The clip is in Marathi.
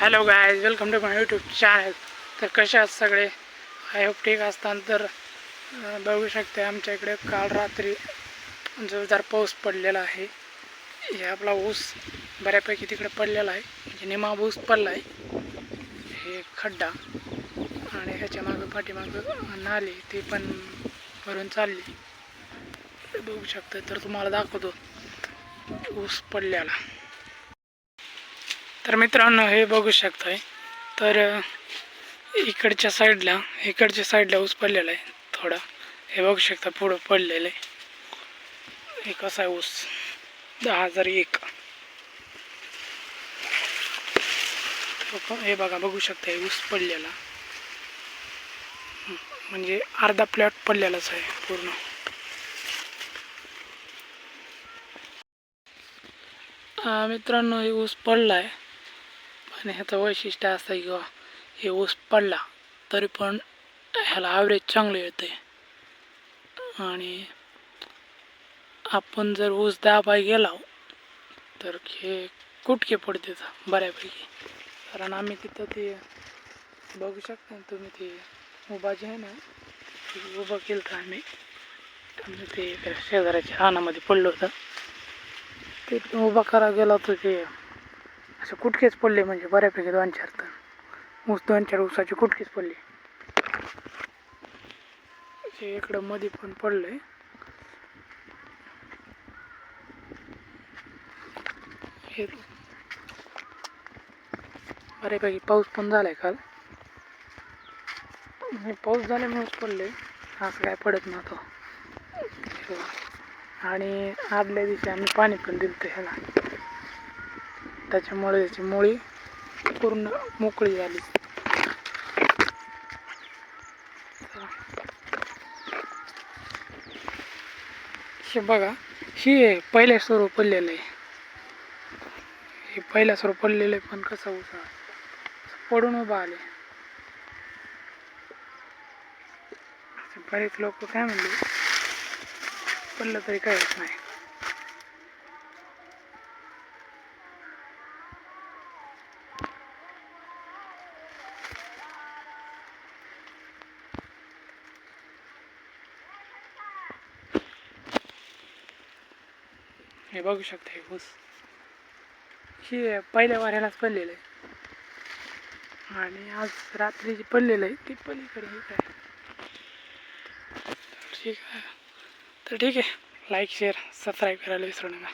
Hello guys welcome to my YouTube channel तर कसे आहात सगळे? आय होप ठीक असताना तर बघू शकते आमच्या इकडे काल रात्री जोरदार पाऊस पडलेला आहे हे आपला ऊस बऱ्यापैकी तिकडे पडलेला आहे. म्हणजे निमा ऊस पडला आहे. हे खड्डा. आणि ह्याच्या मागं पाठीमागं नाली ती पण भरून चालली. बघू शकतं. तर तुम्हाला दाखवतो ऊस पडलेला. तर मित्रांनो हे बघू शकताय. तर इकडच्या साईडला इकडच्या साईडला ऊस पडलेला आहे थोडा. हे बघू शकता पुढं पडलेलं आहे. हे कसा आहे ऊस. दहा हजार एक. हे बघा बघू शकता हे ऊस पडलेला. म्हणजे अर्धा प्लॉट पडलेलाच आहे पूर्ण. मित्रांनो हे ऊस पडला आहे आणि ह्याचं वैशिष्ट्य असं आहे किंवा हे ऊस पडला तरी पण ह्याला ॲव्हरेज चांगलं येते आणि आपण जर ऊस दाबाय गेला हो, तर हे कुटके पडते बऱ्यापैकी. कारण आम्ही तिथं ते बघू शकता ना तुम्ही ते उभा जे आहे ना उभं केलं तर आम्ही. आम्ही ते एका शेजाऱ्याच्या रानामध्ये पडलो होतं. ते उभा करा गेला तर ते असे कुटकेच पडले म्हणजे बऱ्यापैकी दोन चार तर. ऊस दोन चार ऊसाचे कुटकेच पडले. हे इकडं मध्ये पण पडलंय. हे बऱ्यापैकी पाऊस पण झालाय काल. हे पाऊस झाल्यामुळेच पडले असं काय पडत नव्हतं आणि आदल्या दिवशी आम्ही पाणी पण दिलं ह्याला. त्याच्यामुळे त्याची मुळी पूर्ण मोकळी झाली. हे बघा ही आहे पहिल्या स्वरूप पडलेलं आहे. हे पहिल्या स्वरूप पडलेलं आहे पण कसं उसा पडून उभा आले बरेच लोक काय म्हणले? पडलं तरी काय होत नाही. हे बघू शकता हे ऊस. हे पहिल्या वाऱ्यालाच पडलेलं आहे. आणि आज रात्री जे पडलेलं आहे ते पलीकडे हे काय ठीक आहे. तर ठीक आहे. लाईक शेअर सबस्क्राईब करायला विसरू नका.